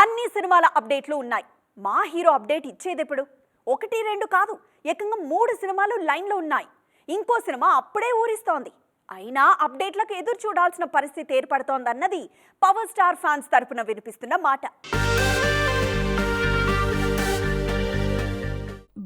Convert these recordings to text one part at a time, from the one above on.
అన్ని సినిమాల అప్డేట్లు ఉన్నాయి. మా హీరో అప్డేట్ ఇచ్చేదెప్పుడు? ఒకటి రెండు కాదు. ఏకంగా మూడు సినిమాలు లైన్లో ఉన్నాయి. ఇంకో సినిమా అప్పుడే ఊరిస్తోంది. అయినా అప్డేట్లకు ఎదురు చూడాల్సిన పరిస్థితి ఏర్పడుతోందన్నది పవర్ స్టార్ ఫ్యాన్స్ తరపున వినిపిస్తున్న మాట.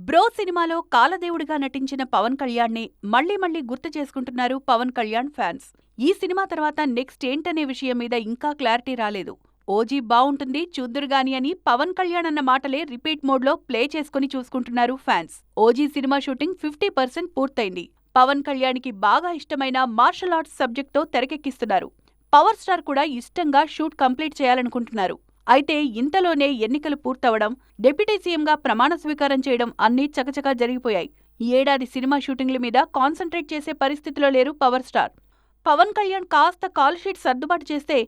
బ్రో సినిమాలో కాలదేవుడిగా నటించిన పవన్ కళ్యాణ్ని మళ్ళీ మళ్ళీ గుర్తు చేసుకుంటున్నారు పవన్ కళ్యాణ్ ఫ్యాన్స్. ఈ సినిమా తర్వాత నెక్స్ట్ ఏంటనే విషయం మీద ఇంకా క్లారిటీ రాలేదు. ఓజీ బావుంటుంది చూద్దురుగాని అని పవన్ కళ్యాణ్ అన్న మాటలే రిపీట్ మోడ్లో ప్లే చేసుకుని చూసుకుంటున్నారు fans. OG cinema shooting fifty percent పూర్తయింది. పవన్ కళ్యాణ్కి బాగా ఇష్టమైన మార్షల్ ఆర్ట్స్ సబ్జెక్ట్తో తెరకెక్కిస్తున్నారు. పవర్ స్టార్ కూడా ఇష్టంగా షూట్ కంప్లీట్ చేయాలనుకుంటున్నారు. అయితే ఇంతలోనే ఎన్నికలు పూర్తవడం డిప్యూటీ సీఎంగా ప్రమాణ స్వీకారం చేయడం అన్నీ చకచకా జరిగిపోయాయి. ఏడాది సినిమా షూటింగ్ల మీద కాన్సంట్రేట్ చేసే పరిస్థితిలో లేరు పవర్ స్టార్. పవన్ కళ్యాణ్ కాస్త కాల్ షీట్ సర్దుబాటు చేస్తే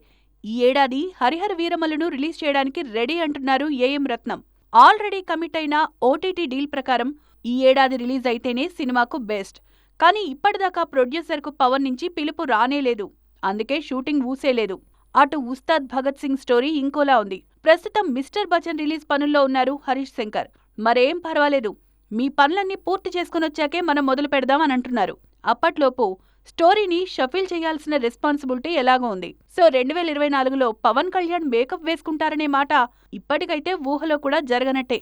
ఈ ఏడాది హరిహర వీరమలను రిలీజ్ చేయడానికి రెడీ అంటున్నారు A M Ratnam. Already commit అయిన ఓటీటీ డీల్ ప్రకారం ఈ ఏడాది రిలీజ్ అయితేనే సినిమాకు బెస్ట్. కానీ ఇప్పటిదాకా ప్రొడ్యూసర్కు పవన్ నుంచి పిలుపు రానేలేదు అందుకే షూటింగ్ ఊసేలేదు అటు ఉస్తాద్ భగత్ సింగ్ స్టోరీ ఇంకోలా ఉంది. ప్రస్తుతం మిస్టర్ బచ్చన్ రిలీజ్ పనుల్లో ఉన్నారు హరీష్ శంకర్. మరేం పర్వాలేదు. మీ పనులన్నీ పూర్తి చేసుకునొచ్చాకే మనం మొదలు పెడదాం అని అంటున్నారు. అప్పట్లోపు స్టోరీని షఫిల్ చేయాల్సిన రెస్పాన్సిబిలిటీ ఎలాగో ఉంది. సో రెండు వేల ఇరవై నాలుగులో పవన్ కళ్యాణ్ మేకప్ వేసుకుంటారనే మాట ఇప్పటికైతే ఊహలో కూడా జరగనట్టే.